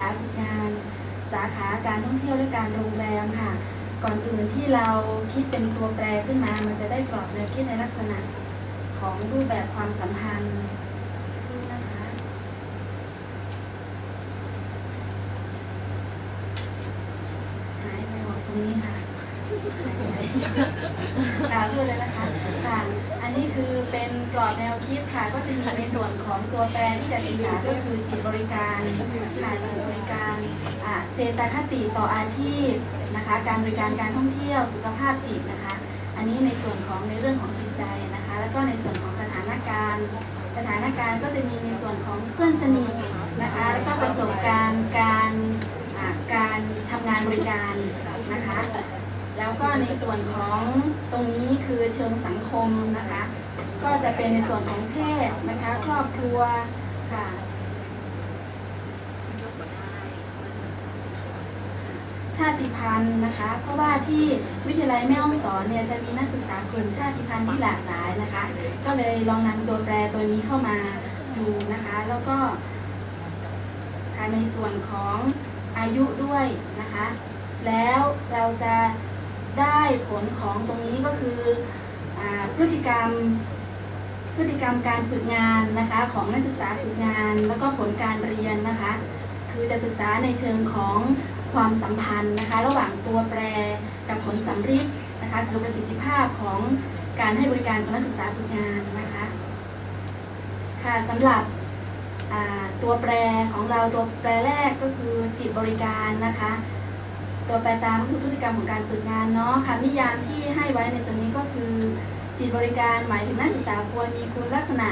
สาฝึกงานสาขาการท่องเที่ยวและการโรงแรมค่ะ ก่อนอื่นที่เราคิดเป็นตัวแปรขึ้นมา มันจะได้กรอบแนวคิดในลักษณะของรูปแบบความสัมพันธ์นะคะหายไปหมดตรงนี้ค่ะค่ะพูดเลยนะคะ เป็นกรอบแนวคิดค่ะ ก็จะมีในส่วนของตัวแปรที่จะศึกษาก็คือจิตบริการค่ะจิตบริการเจตคติต่ออาชีพนะคะ การบริการการท่องเที่ยวสุขภาพจิตนะคะ อันนี้ในส่วนของในเรื่องของจิตใจนะคะ แล้วก็ในส่วนของสถานการณ์ สถานการณ์ก็จะมีในส่วนของเพื่อนสนิทนะคะ แล้วก็ประสบการณ์การการทำงานบริการนะคะแล้วก็ในส่วนของตรงนี้คือเชิงสังคมนะคะ ก็จะเป็นในส่วนของเพศนะคะครอบครัวค่ะชาติพันธุ์นะคะ เพราะว่าที่วิทยาลัยแม่ฮ่องสอนเนี่ยจะมีนักศึกษากลุ่มชาติพันธุ์ที่หลากหลายนะคะ ก็เลยลองนำตัวแปรตัวนี้เข้ามาดูนะคะ แล้วก็ในส่วนของอายุด้วยนะคะ แล้วเราจะได้ผลของตรงนี้ก็คืออพฤติกรรม พฤติกรรมการฝึกงานนะคะของนักศึกษาฝึกงาน แล้วก็ผลการเรียนนะคะ คือจะศึกษาในเชิงของความสัมพันธ์นะคะ ระหว่างตัวแปรกับผลสัมฤทธิ์นะคะคือประสิทธิภาพของการให้บริการของนักศึกษาฝึกงานนะคะค่ะสำหรับตัวแปรของเราตัวแปรแรกก็คือจิตบริการนะคะ ตัวแปรตามก็คือพฤติกรรมของการฝึกงานเนาะคำนิยามที่ให้ไว้ในส่วนนี้ก็คือ จิตบริการหมายถึงนักศึกษาควรมีคุณลักษณะ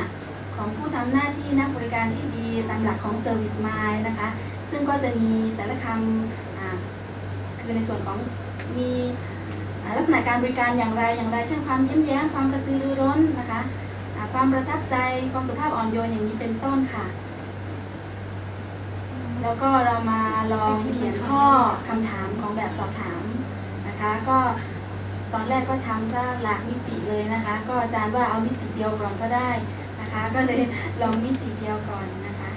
ของผู้ทำหน้าที่นักบริการที่ดีตามหลักของ Service Mind นะคะ ซึ่งก็จะมีแต่ละคำคือในส่วนของมีลักษณะการบริการอย่างไรอย่างไรเช่นความยิ้มแย้มความกระตือรือร้นนะคะความประทับใจความสุภาพอ่อนโยนอย่างนี้เป็นต้นค่ะ แล้วก็เรามาลองเขียนข้อคำถามของแบบสอบถามนะคะ ก็ อนแรกก็ทำซะหลากมิติเลยนะคะ ก็อาจารย์ว่าเอามิติเดียวก่อนก็ได้นะคะ ก็เลยลองมิติเดียวก่อนนะคะ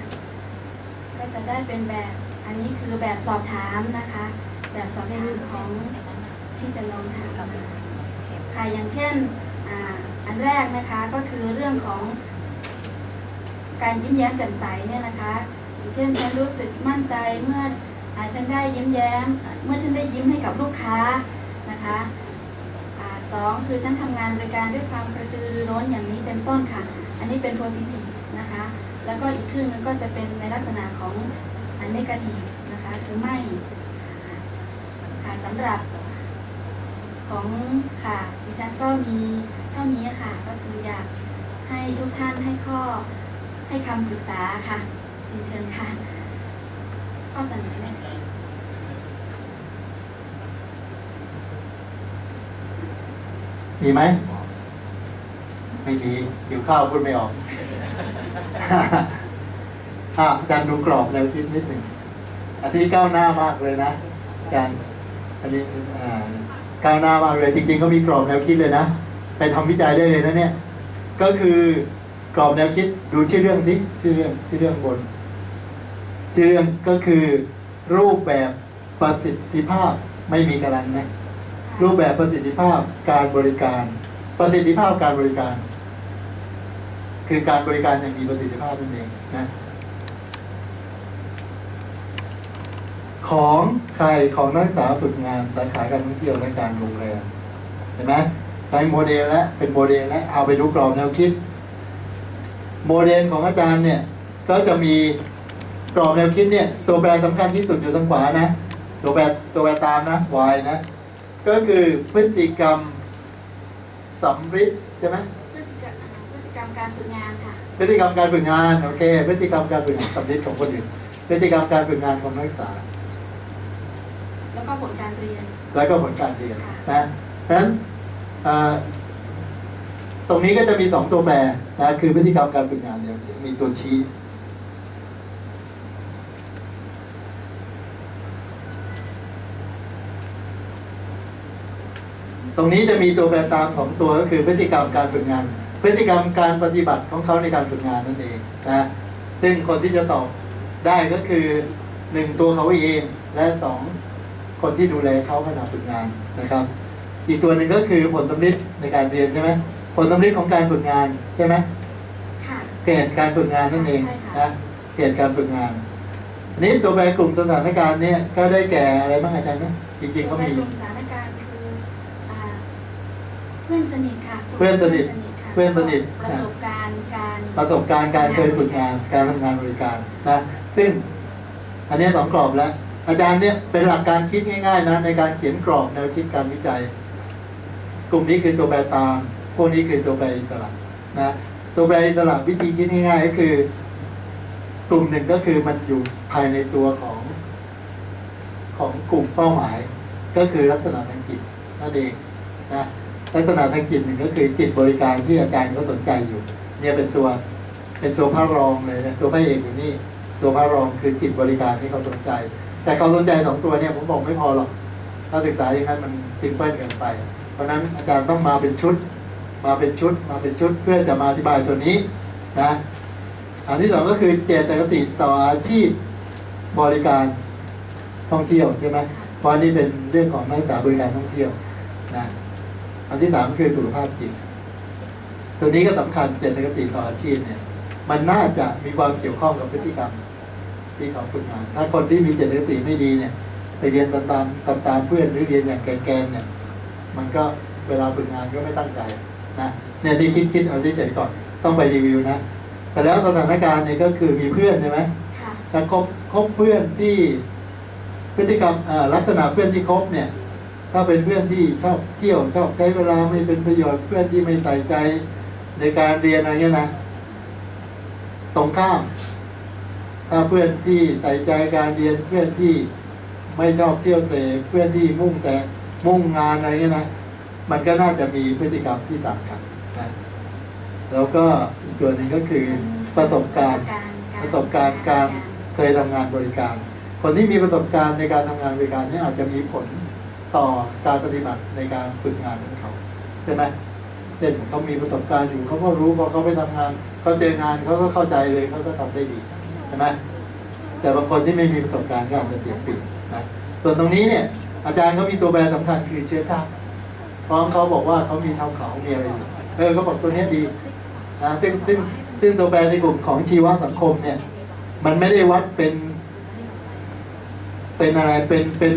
ก็จะได้เป็นแบบอันนี้คือแบบสอบถามนะคะ แบบสอบถามของที่จะลองถามมาค่ะอย่างเช่นอันแรกนะคะก็คือเรื่องของการยิ้มแย้มแจ่มใสเนี่ยนะคะอย่างเช่นฉันรู้สึกมั่นใจเมื่อฉันได้ยิ้มแย้ม เมื่อฉันได้ยิ้มให้กับลูกค้านะคะ อ่าสองคือฉันทำงานบริการด้วยความกระตือรือร้นอย่างนี้เป็นต้นค่ะ อันนี้เป็น positive นะคะ แล้วก็อีกครึ่งหนึงก็จะเป็นในลักษณะของอัน negative นะคะคือไม่ค่ะสำหรับของค่ะดิฉันก็มีเท่านี้ค่ะ ก็คืออยากให้ทุกท่านให้ข้อให้คำศึกษาค่ะเรียนเชิญค่ะ ข้อเสนอเนี่ย มีไหม ไม่มีหิวข้าวพูดไม่ออกอะอาจารย์ดูกรอบแนวคิดนิดหนึ่ง อันนี้ก้าวหน้ามากเลยนะอาจารย์อันนี้ก้าวหน้ามากเลย จริง ๆ ก็มีกรอบแนวคิดเลยนะ ไปทำวิจัยได้เลยนะเนี่ย ก็คือกรอบแนวคิดดูชื่อเรื่องสิชื่อเรื่องชื่อเรื่องบน ชื่อเรื่องก็คือ รูปแบบประสิทธิภาพไม่มีกำลังนะ รูปแบบประสิทธิภาพการบริการ ประสิทธิภาพการบริการ คือการบริการอย่างมีประสิทธิภาพนั่นเองนะของใครของนักศึกษาฝึกงานสาขาการท่องเที่ยวและการโรงแรมเห็นไหมเป็นโมเดลแล้วเป็นโมเดลแล้วเอาไปดูกรอบแนวคิด โมเดลของอาจารย์เนี่ย ก็จะมีกรอบแนวคิดเนี่ย ตัวแปรสำคัญที่สุดอยู่ทางขวานะ ตัวแปรตัวแปรตามนะ y นะ ก็คือพฤติกรรมสำริดใช่ไหมพฤติกรรมอ่าพฤติกรรมการฝึกงานค่ะ พฤติกรรมการฝึกงานโอเค พฤติกรรมการฝึกงานสำริดของคนอื่นพฤติกรรมการฝึกงานของนักศึกษา แล้วก็ผลการเรียน แล้วก็ผลการเรียนนะเพราะฉะนั้นเอ่อตรงนี้ก็จะมีสองตัวแปรนะคือพฤติกรรมการฝึกงานเดียวมีตัวชี้ ตรงนี้จะมีตัวแปรตามของตัวก็คือพฤติกรรมการฝึกงาน พฤติกรรมการปฏิบัติของเขาในการฝึกงานนั่นเองนะซึ่งคนที่จะตอบได้ก็คือหนึ่งตัวเขาเองและสองคนที่ดูแลเขาขณะฝึกงานนะครับ อีกตัวหนึ่งก็คือผลสำลิดในการเรียนใช่ไหมผลสำลิดของการฝึกงานใช่ไหมค่ะเกรดการฝึกงานนั่นเองใช่ค่ะนะเกรดการฝึกงานอันนี้ตัวแปรกลุ่มสถานการณ์เนี่ยก็ได้แก่อะไรบ้างอาจารย์นะจริงๆเขาในมีกลุ่มสถานการณ์คืออ่าเพื่อนสนิทค่ะกลุ่มเพื่อนสนิทค่ะเพื่อนสนิทประสบการณ์การประสบการณ์การเคยฝึกงานการทำงานบริการนะซึ่งอันนี้สองกรอบแล้ว อาจารย์เนี่ยเป็นหลักการคิดง่าย ๆ นะ ในการเขียนกรอบแนวคิดการวิจัย กลุ่มนี้คือตัวแปรตาม พวกนี้คือตัวแปรอิสระนะตัวแปรอิสระวิธีคิดง่ายๆก็คือ กลุ่มหนึ่งก็คือมันอยู่ภายในตัวของของกลุ่มเป้าหมาย ก็คือลักษณะทางจิตนั่นเองนะ ลักษณะทางจิตหนึ่งก็คือจิตบริการที่อาจารย์เขาสนใจอยู่ เนี่ยเป็นตัวเป็นตัวพระรองเลยนะตัวพระเอกอยู่นี่ ตัวพระรองคือจิตบริการที่เขาสนใจ แต่เขาสนใจสองตัวเนี่ยผมบอกไม่พอหรอกถ้าศึกษาอย่างนั้นมันซิมเพิลเกินไป เพราะนั้นอาจารย์ต้องมาเป็นชุด มาเป็นชุด มาเป็นชุดเพื่อจะมาอธิบายตัวนี้นะอันที่สองก็คือเจตคติต่ออาชีพบริการท่องเที่ยวใช่ไหมเพราะนนี้เป็นเรื่องของนักศึกษาบริการท่องเที่ยวนะ อันที่สามคือสุขภาพจิต ตัวนี้ก็สำคัญเจตคติต่ออาชีพเนี่ย มันน่าจะมีความเกี่ยวข้องกับพฤติกรรมที่เขาฝึกงาน ถ้าคนที่มีเจตคติไม่ดีเนี่ย ไปเรียนตามตามตามตามเพื่อนหรือเรียนอย่างแกนๆเนี่ย มันก็เวลาฝึกงานก็ไม่ตั้งใจนะเนี่ยที่คิดคิดเอาเฉยๆก่อนต้องไปรีวิวนะแต่แล้วสถานการณ์เนี่ยก็คือมีเพื่อนใช่ไหมค่ะถ้าคบคบเพื่อนที่พฤติกรรมอ่าลักษณะเพื่อนที่คบเนี่ย ถ้าเป็นเพื่อนที่ชอบเที่ยวชอบใช้เวลาไม่เป็นประโยชน์เพื่อนที่ไม่ใส่ใจในการเรียนอะไรเงี้ยนะตรงข้าม ถ้าเพื่อนที่ใส่ใจการเรียนเพื่อนที่ไม่ชอบเที่ยวเตะเพื่อนที่มุ่งแต่มุ่งงานอะไรเงี้ยนะมันก็น่าจะมีพฤติกรรมที่ต่างกันนะแล้วก็อีกตัวหนึ่งก็คือประสบการณ์ประสบการณ์การเคยทำงานบริการ คนที่มีประสบการณ์ในการทำงานบริการเนี่ยอาจจะมีผล ต่อการปฏิบัติในการฝึกงานของเขาใช่ไหมเช่นเขามีประสบการณ์อยู่เขาก็รู้พอเขาไปทำงานเขาเจองานเขาก็เข้าใจเลยเขาก็ทำได้ดีใช่ไหมแต่บางคนที่ไม่มีประสบการณ์ก็อาจจะเสียเปรียบนะส่วนตรงนี้เนี่ย อาจารย์เขามีตัวแปรสำคัญคือเชื้อชาติเพราะเขาบอกว่าเขามีชาเขามีอะไรอยู่เออเขาบอกตัวนี้ดีนะซึ่งซึ่งซึ่งตัวแปรในกลุ่มของชีวสังคมเนี่ย มันไม่ได้วัดเป็น เป็นอะไรเป็นเป็น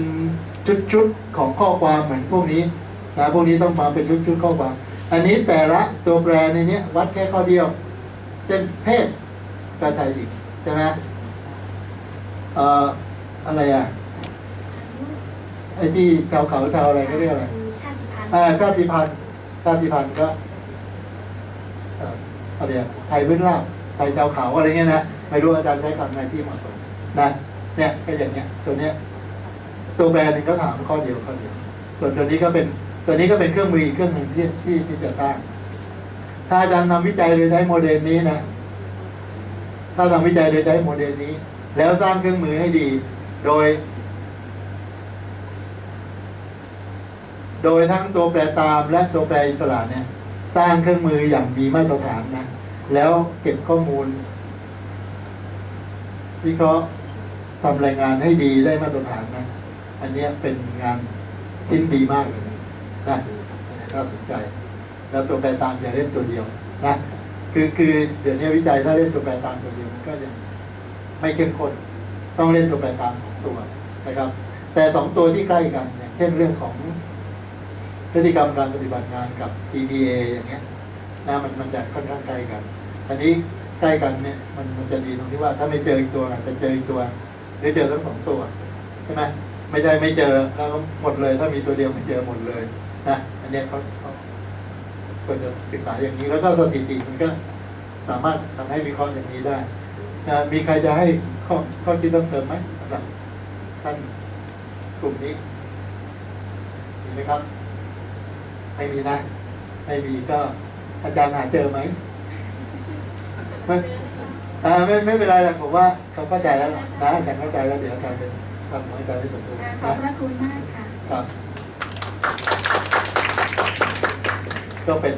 ชุดชุดๆของข้อความเหมือนพวกนี้นะพวกนี้ต้องมาเป็นชุดชุดๆข้อความ อันนี้แต่ละตัวแปรในเนี้ยวัดแค่ข้อเดียวเช่นเพศก็ใช่อีกใช่ไหมเอ่ออะไรอะไอ้ที่ชาวเขาชาวอะไรก็เรียกอะไรคือชาติพันธุ์อ่าชาติพันธุ์ชาติพันธุ์ก็เอ่ออะไรอะไทยพื้นราบไทยชาวเขาอะไรเงี้ยนะไม่รู้อาจารย์ใช้คำไหนที่เหมาะสมนะเนี่ยก็อย่างเงี้ยตัวเนี้ย ตัวแบรนด์หนึ่งก็ถามข้อเดียวข้อเดียวส่วนตัวนี้ก็เป็นตัวนี้ก็เป็นเครื่องมืออีกเครื่องหนึ่งที่ที่ที่จะตั้งถ้าอาจารย์ทำวิจัยโดยใช้โมเดลนี้นะ ถ้าทำวิจัยโดยใช้โมเดลนี้ แล้วสร้างเครื่องมือให้ดี โดย โดยทั้งตัวแปรตามและตัวแปรอิสระเนี่ย สร้างเครื่องมืออย่างมีมาตรฐานนะ แล้วเก็บข้อมูล วิเคราะห์ทำรายงานให้ดีได้มาตรฐานนะ อันเนี้ยเป็นงานชิ้นดีมากเลยนะนะน่าสนใจ แล้วตัวแปรตามอย่าเล่นตัวเดียวนะคือคือเดี๋ยวนี้วิจัยถ้าเล่นตัวแปรตามตัวเดียวมันก็ยังไม่เข้มข้นต้องเล่นตัวแปรตามของตัวนะครับ แต่สองตัวที่ใกล้กันอย่างเช่นเรื่องของพฤติกรรมการปฏิบัติงานกับ TPA อย่างเงี้ยนะมันมันจะค่อนข้างใกล้กัน อันนี้ใกล้กันเนี่ยมันมันจะดีตรงที่ว่าถ้าไม่เจออีกตัวอาจจะเจออีกตัวหรือเจอทั้งสองตัวใช่ไหม ไม่ใช่ไม่เจอแล้วก็หมดเลย ถ้ามีตัวเดียวไม่เจอหมดเลยนะอันนี้เขาเขาควรจะศึกษาอย่างนี้แล้วก็สถิติมันก็สามารถทำให้วิเคราะห์อย่างนี้ได้นะมีใครจะให้ข้อข้อคิดเพิ่มเติมไหมสำหรับท่านกลุ่มนี้มีไหมครับ ไม่มีนะ ไม่มีก็อาจารย์หาเจอไหมไม่อ่าไม่ไม่เป็นไรหรอกผมว่าเขาเข้าใจแล้วนะอาจารย์เข้าใจแล้วเดี๋ยวอาจารย์เป็น ทำให้อาจารย์ได้สมบูรณ์ขอบนะพระคุณมากค่ะครับ ก็เป็น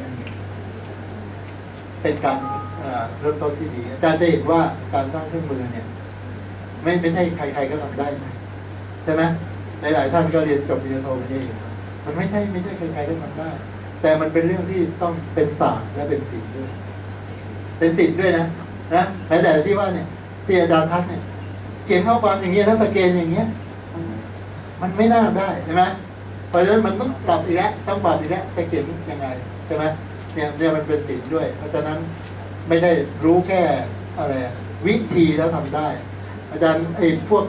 เป็นการเอ่อเริ่มต้นที่ดีอาจารย์จะเห็นว่าการสร้างเครื่องมือเนี่ยคไม่ไม่ใช่ใคร ๆก็ทำได้นะใช่ไหมหลายๆท่านก็เรียนจบปริญญาโทไปนี่มันไม่ใช่ไม่ใช่ใครๆก็ทำได้ แต่มันเป็นเรื่องที่ต้องเป็นศาสตร์และเป็นศิลป์ด้วย เป็นศิลป์ด้วยนะนะแม้แต่ที่ว่าเนี่ยที่อาจารย์ทักเนี่ย เขียนข้อความอย่างเงี้ยแล้วสเกนอย่างเงี้ย มันไม่น่าได้ใช่ไหมเพราะฉะนั้นมันต้องปรับอีกแล้วต้องปรับอีกแล้วจะเขียนยังไงใช่ไหมเนี่ยเนี่ยมันเป็นศิลป์ด้วย เพราะฉะนั้นไม่ได้รู้แค่อะไรวิธีแล้วทำได้ อาจารย์ไอ้พวก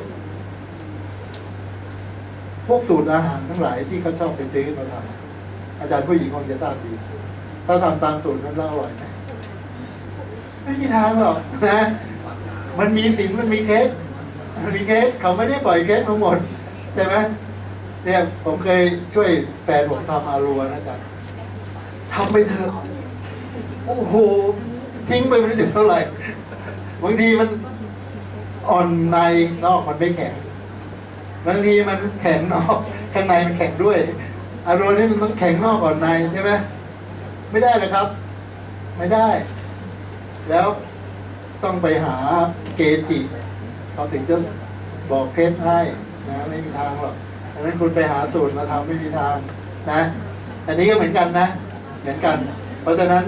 พวกสูตรอาหารทั้งหลายที่เขาชอบไปซื้อมาทำอาจารย์ผู้หญิงคงจะทราบดี ถ้าทำตามสูตรนั้นแล้วอร่อยไหมไม่มีทางหรอกนะ มันมีสินมันมีเคส มีเคสเขาไม่ได้ปล่อยเคสทั้งหมดใช่ไหมเนี่ยผมเคยช่วยแฟนผมทำอารัวนะจารย์ทำไปเถอะโอ้โหทิ้งไปไม่รู้จะเท่าไหร่บางทีมันอ่อนในนอกมันไม่แข็งบางทีมันแข็งนอกข้างในมันแข็งด้วย อารมณ์นี่มันต้องแข็งนอกก่อนในใช่ไหมไม่ได้เลยครับ ไม่ได้ แล้วต้องไปหาเกจิ เขาถึงจะบอกเคล็ดให้นะไม่มีทางหรอกดังนั้นคุณไปหาสูตรมาทำไม่มีทางนะ อันนี้ก็เหมือนกันนะ เหมือนกัน เพราะฉะนั้น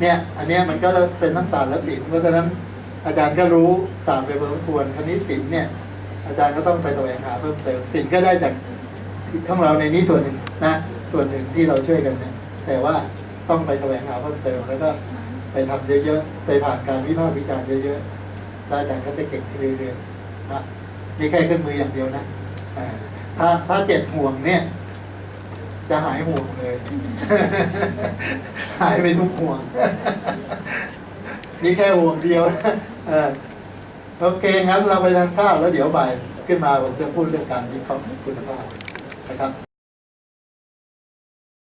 เนี่ย อันนี้มันก็เป็นทั้งศาสตร์และศิลป์เพราะฉะนั้น อาจารย์ก็รู้ศาสตร์ไปพอสมควรคณิตศิลป์เนี่ย อาจารย์ก็ต้องไปแสวงหาเพิ่มเติมศิลป์ก็ได้จากของเราในนี้ส่วนหนึ่งนะ ส่วนหนึ่งที่เราช่วยกันเนี่ย แต่ว่าต้องไปแสวงหาเพิ่มเติมแล้วก็ไปทำเยอะๆ ไปผ่านการวิพากษ์วิจารณ์เยอะๆ แล้วอาจารย์ก็จะเก่งขึ้นเรื่อยๆนะนี่แค่เครื่องมืออย่างเดียวนะอ่าถ้าถ้าเจ็ดห่วงเนี่ย จะหายห่วงเลย หายไปทุกห่วง นี่แค่ห่วงเดียวนะเออโอเคงั้นเราไปทานข้าวแล้วเดี๋ยวบ่ายขึ้นมาผมจะพูดเรื่องการวิเคราะห์คุณภาพนะครับ